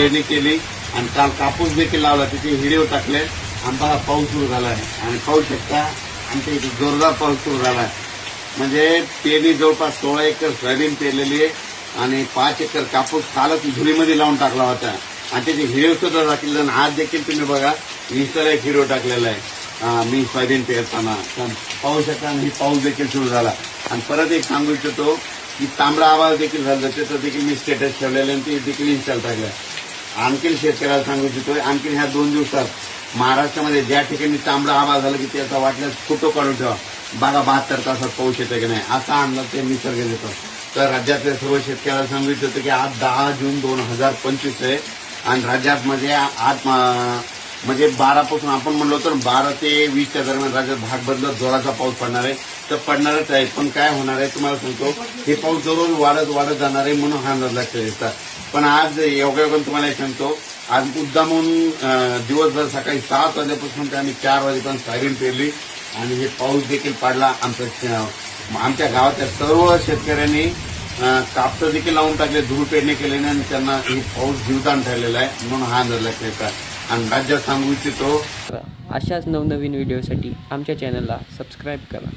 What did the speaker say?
पेरणी केली आणि काल कापूस देखील लावला तिथे व्हिडिओ टाकले. आंबा पाऊस सुरू झाला आहे. आणि पाहू शकता आमच्या इथे जोरदार पाऊस सुरू झाला आहे. म्हणजे पेरणी जवळपास सोळा एकर सोयाबीन पेरलेली आहे आणि पाच एकर कापूस कालच झुरीमध्ये लावून टाकला होता. आणि त्याचे हिरव सुद्धा टाकलेलं आणि आज देखील तुम्ही बघा इंस्टाला एक हिरव टाकलेला आहे. मी सोयाबीन पेरताना. तर पाहू शकता आणि पाऊस देखील सुरू झाला. आणि परत एक सांगू इच्छितो की तांबडा आवाज देखील झाला. त्याचं देखील मी स्टेटस ठेवलेलं आणि ते देखील इन्स्टॉल टाकलं आणखीन शेतकऱ्याला सांगू इच्छितोय आणखीन ह्या दोन दिवसात महाराष्ट्रामध्ये ज्या ठिकाणी तांबडा आवाज झाला की त्याचा वाटल्यास फोटो काढून ठेवा. बघा बहात्तर तासात पाऊस येतो की नाही असा अंदाज ते निसर्ग देतो. तर राज्यातल्या सर्व शेतकऱ्याला सांगू इच्छितो की आज दहा जून दोन हजार पंचवीस आहे आणि राज्यात म्हणजे आज म्हणजे बारापासून आपण म्हणलो तर बारा ते वीसच्या दरम्यान राज्यात भाग बदलत जोराचा पाऊस पडणार आहे. तर पडणारच आहे पण काय होणार आहे तुम्हाला सांगतो हे पाऊस दररोज वाढत वाढत जाणार आहे म्हणून हा अंदाज लक्षात येतात पण आज योगायोगाने तुम्हाला एक सांगतो. आज मुद्दामून म्हणून दिवसभर सकाळी सात वाजेपासून ते आम्ही चार वाजेपर्यंत सायरन पेरली. आणि हे पाऊस देखील पडला. आमच्या आमच्या गावातल्या सर्व शेतकऱ्यांनी कापसं देखील लावून टाकले धूळ पेरणी केल्याने आणि त्यांना हे पाऊस जीवदान ठरलेला आहे. म्हणून हा अंदाज लक्षात येतात आणि राज्यात सांगू इच्छितो. अशाच नवनवीन व्हिडिओसाठी आमच्या चॅनलला सबस्क्राईब करा.